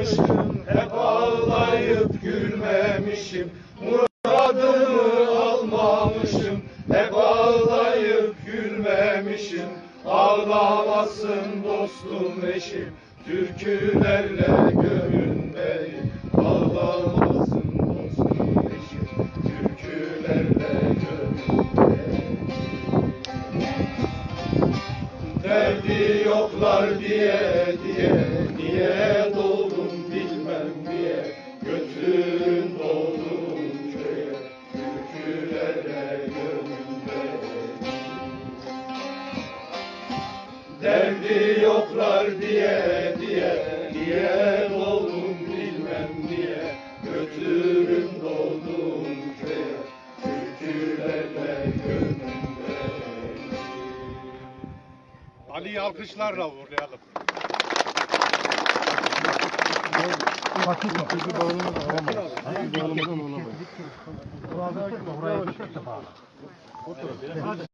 ağlamışım, hep ağlayıp gülmemişim. Muradımı almamışım, hep ağlayıp gülmemişim. Ağlamasın dostum eşim, türkülerle gömün beni. Ağlamasın dostum eşim, türkülerle gömün beni. Derdi yoklar diye diye Derdi yoklar diye diye Niye doğdum bilmem niye Götürün doğdum köye Türkülerle gömülmeyi Ali'yi alkışlarla uğurlayalım. Kızı bağlama da alamaz. Kızı bağlamadan alamaz.